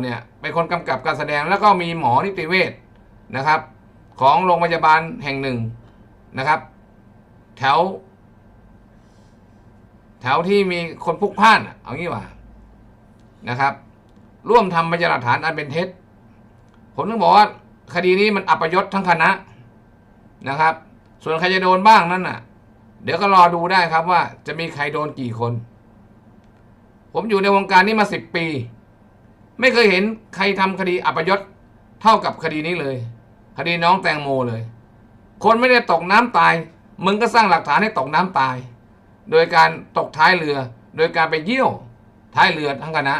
เนี่ยเป็นคนกำกับการแสดงแล้วก็มีหมอนิติเวชนะครับ ของโรงพยาบาลแห่งหนึ่งนะครับ แถว แถวที่มีคนพลุกพล่านเอางี้ว่านะครับ ร่วมทำพยานหลักฐานอันเป็นเท็จผมต้องบอกว่าคดีนี้มันอัปยศทั้งคณะนะครับ ส่วนใครจะโดนบ้างนั่นน่ะ เดี๋ยวก็รอดูได้ครับว่าจะมีใครโดนกี่คน ผมอยู่ในวงการนี้มาสิบปี ไม่เคยเห็นใครทำคดีอัปยศเท่ากับคดีนี้เลย คดีน้องแตงโมเลย คนไม่ได้ตกน้ำตาย มึงก็สร้างหลักฐานให้ตกน้ำตาย โดยการตกท้ายเรือ โดยการไปเยี่ยวท้ายเรือทั้งคณะ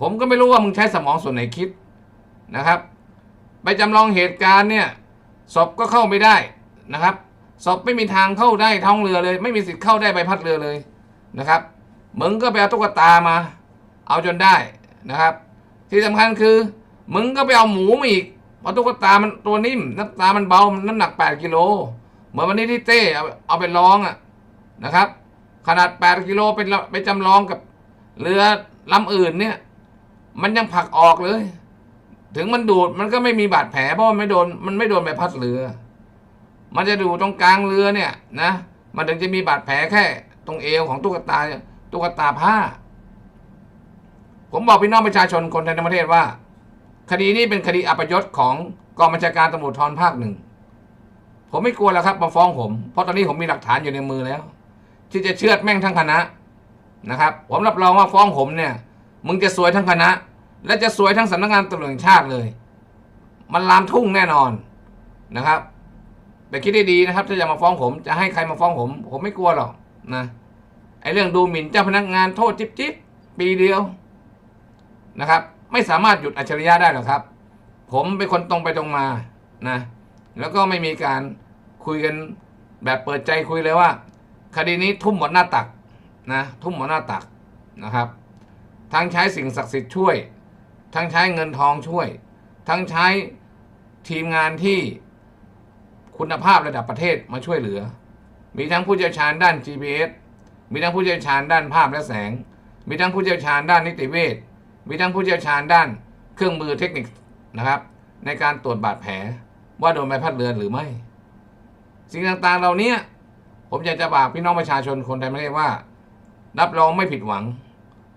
ผมก็ไม่รู้ว่ามึงใช้สมองส่วนไหนคิดนะครับ ไปจำลองเหตุการณ์เนี่ยศพก็เข้าไม่ได้นะครับศพไม่มีทางเข้าได้ท้องเรือเลย ไม่มีสิทธิ์เข้าได้ใบพัดเรือเลยนะครับมึงก็ไปเอาตุ๊กตามา เอาจนได้ นะครับ ที่สำคัญคือ มึงก็ไปเอาหมูมาอีกเพราะตุ๊กตามันตัวนิ่มน้ำตามันเบามันน้ำหนัก 8กิโลเหมือนวันนี้ที่เต้เอาเอาไปลองอะนะครับ ขนาด 8กิโลเป็นไปจำลองกับเรือลำอื่นเนี่ย มันยังผลักออกเลย ถึงมันดูดมันก็ไม่มีบาดแผลเพราะมันไม่โดนมันไม่โดนใบพัดเรือ มันจะดูตรงกลางเรือเนี่ยนะ มันถึงจะมีบาดแผลแค่ตรงเอวของตุ๊กตาตุ๊กตาผ้า ผมบอกพี่น้องประชาชนคนไทยทั้งประเทศว่า คดีนี้เป็นคดีอัปยศของกองบัญชาการตำรวจทรภาคหนึ่ง ผมไม่กลัวแล้วครับมาฟ้องผม เพราะตอนนี้ผมมีหลักฐานอยู่ในมือแล้ว ที่จะเชือดแม่งทั้งคณะนะครับ ผมรับรองว่าฟ้องผมเนี่ย มึงจะสวยทั้งคณะ และจะสวยทั้งสำนักงานตำรวจแห่งชาติเลย มันลามทุ่งแน่นอนนะครับแต่คิดได้ดีนะครับ ถ้าจะมาฟ้องผมจะให้ใครมาฟ้องผม ผมไม่กลัวหรอกนะไอ้เรื่องดูหมิ่นเจ้าพนักงานโทษจิ๊บจิ๊บปีเดียว นะครับ ไม่สามารถหยุดอัจฉริยะได้หรอกครับ ผมเป็นคนตรงไปตรงมานะแล้วก็ไม่มีการคุยกันแบบเปิดใจคุยเลยว่า คดีนี้ทุ่มหมดหน้าตักนะทุ่มหมดหน้าตักนะครับ ทั้งใช้สิ่งศักดิ์สิทธิ์ช่วย ทั้งใช้เงินทองช่วย ทั้งใช้ทีมงานที่คุณภาพระดับประเทศมาช่วยเหลือ มีทั้งผู้เชี่ยวชาญด้าน GPS มีทั้งผู้เชี่ยวชาญด้านภาพและแสง มีทั้งผู้เชี่ยวชาญด้านนิติเวช มีทั้งผู้เชี่ยวชาญด้านเครื่องมือเทคนิคนะครับ ในการตรวจบาดแผลว่าโดนใบพัดเรือหรือไม่ สิ่งต่างๆเหล่านี้ผมอยากจะบอกพี่น้องประชาชนคนไทยไม่ได้ว่า รับรองไม่ผิดหวัง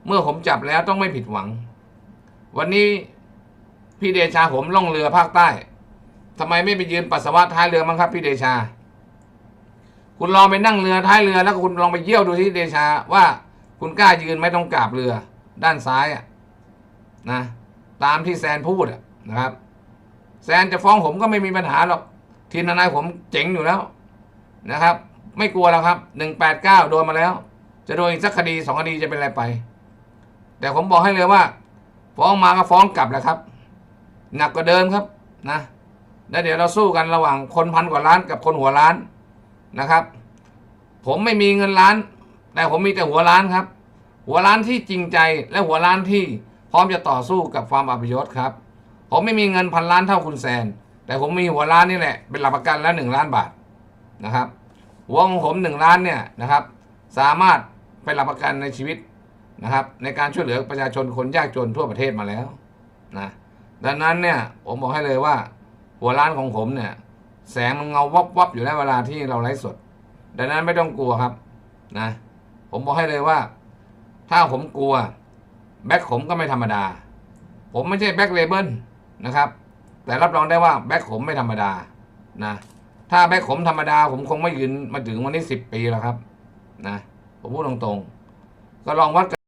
เมื่อผมจับแล้วต้องไม่ผิดหวัง วันนี้พี่เดชาผมล่องเรือภาคใต้ทำไมไม่ไปยืนปัสสาวะท้ายเรือมั้งครับพี่เดชา คุณลองไปนั่งเรือท้ายเรือแล้วคุณลองไปเยี่ยวดูที่เดชาว่าคุณกล้ายืนไหม่ต้องกราบเรือ ด้านซ้ายอะ นะตามที่แซนพูดนะครับ แซนจะฟ้องผมก็ไม่มีปัญหาหรอกทีมทนายผมเจ๋งอยู่แล้วนะครับ ไม่กลัวแล้วครับหนึ่งแปดเก้าโดนมาแล้ว จะโดนอีกสักคดีสองคดีจะเป็นอะไรไป แต่ผมบอกให้เลยว่า ฟ้องมาก็ฟ้องกลับแหละครับ หนักกว่าเดิมครับนะแล้วเดี๋ยวเราสู้กันระหว่างคนพันกว่าล้านกับคนหัวล้านนะครับ ผมไม่มีเงินล้าน แต่ผมมีแต่หัวล้านครับ หัวล้านที่จริงใจและหัวล้านที่ พร้อมจะต่อสู้กับความอัปยศครับ ผมไม่มีเงินพันล้านเท่าคุณแซน แต่ผมมีหัวล้านนี่แหละ เป็นหลักประกันแล้วหนึ่งล้านบาทนะครับหัวของผมหนึ่งล้านเนี่ยนะครับ สามารถเป็นหลักประกันในชีวิตนะครับ ในการช่วยเหลือประชาชนคนยากจนทั่วประเทศมาแล้วนะดังนั้นเนี่ยผมบอกให้เลยว่า หัวล้านของผมเนี่ยแสงมันเงาวับวับอยู่ในเวลาที่เราไลฟ์สด ดังนั้นไม่ต้องกลัวครับนะ ผมบอกให้เลยว่า ถ้าผมกลัว แบ็คผมก็ไม่ธรรมดา ผมไม่ใช่แบ็คเลเบิลนะครับ แต่รับรองได้ว่าแบ็คผมไม่ธรรมดานะถ้าแบ็คผมธรรมดา ผมคงไม่ยืนมาถึงวันนี้สิบปีแล้วครับนะผมพูดตรงๆ ก็ลองวัดกัน